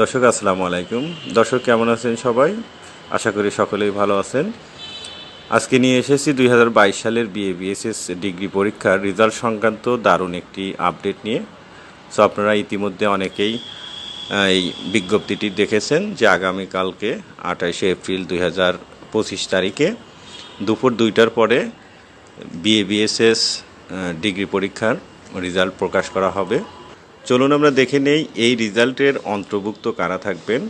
দর্শক, আসসালামু আলাইকুম। দর্শক, কেমন আছেন সবাই? আশা করি সকলেই ভালো আছেন। আজকে নিয়ে এসেছি দুই হাজার বাইশ সালের বিএ বিএসএস ডিগ্রি পরীক্ষার রেজাল্ট সংক্রান্ত দারুণ একটি আপডেট নিয়ে। সো আপনারা ইতিমধ্যে অনেকেই এই বিজ্ঞপ্তিটি দেখেছেন যে আগামীকালকে আঠাশে এপ্রিল দুই হাজার পঁচিশ তারিখে দুপুর দুইটার পরে বিএ বিএসএস ডিগ্রি পরীক্ষার রেজাল্ট প্রকাশ করা হবে। চলুন আমরা দেখে নেই এই রেজাল্টের অন্তর্ভুক্ত কারা থাকবেন।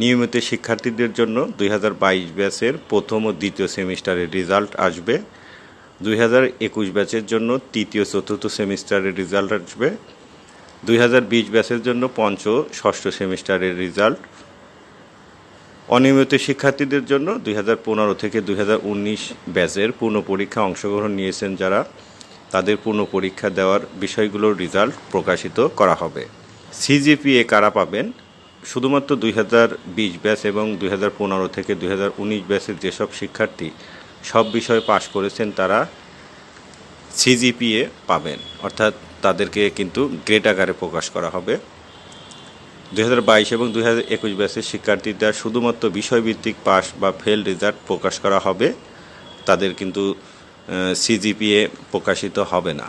নিয়মিত শিক্ষার্থীদের জন্য দুই হাজার বাইশ ব্যাচের প্রথম ও দ্বিতীয় সেমিস্টারের রেজাল্ট আসবে। দুই হাজার একুশ ব্যাচের জন্য তৃতীয় চতুর্থ সেমিস্টারের রেজাল্ট আসবে। দুই হাজার বিশ ব্যাচের জন্য পঞ্চ ষষ্ঠ সেমিস্টারের রেজাল্ট। অনিয়মিত শিক্ষার্থীদের জন্য দুই হাজার পনেরো থেকে দুই হাজার উনিশ ব্যাচের পূর্ণ পরীক্ষা অংশগ্রহণ নিয়েছেন যারা। তাদের পূর্ণ পরীক্ষা দেওয়ার বিষয়গুলোর রেজাল্ট প্রকাশিত করা হবে। সিজিপিএ কারা পাবেন? শুধুমাত্র দুই হাজার বিশ ব্যাচ এবং দুই হাজার পনেরো থেকে দুই হাজার উনিশ ব্যাচের যেসব শিক্ষার্থী সব বিষয়ে পাশ করেছেন, তারা সিজিপিএ পাবেন। অর্থাৎ তাদেরকে কিন্তু গ্রেড আকারে প্রকাশ করা হবে। দুই হাজার বাইশ এবং দুই হাজার একুশ ব্যাচের শিক্ষার্থীদের শুধুমাত্র বিষয়ভিত্তিক পাস বা ফেল রেজাল্ট প্রকাশ করা হবে। তাদের কিন্তু সিজিপিএ প্রকাশিত হবে না।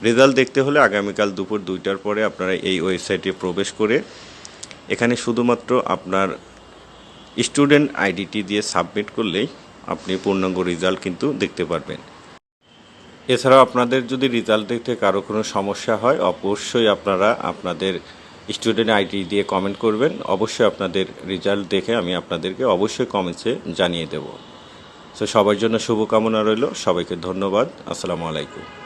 রেজাল্ট দেখতে হলে আগামীকাল দুপুর দুইটার পরে আপনারা এই ওয়েবসাইটে প্রবেশ করে এখানে শুধুমাত্র আপনার স্টুডেন্ট আইডিটি দিয়ে সাবমিট করলেই আপনি পূর্ণাঙ্গ রেজাল্ট কিন্তু দেখতে পারবেন। এছাড়াও আপনাদের যদি রেজাল্ট দেখতে কারও কোনো সমস্যা হয়, অবশ্যই আপনারা আপনাদের স্টুডেন্ট আইডি দিয়ে কমেন্ট করবেন। অবশ্যই আপনাদের রেজাল্ট দেখে আমি আপনাদেরকে অবশ্যই কমেন্টসে জানিয়ে দেব। সো সবার জন্য শুভকামনা রইল। সবাইকে ধন্যবাদ। আসসালামু আলাইকুম।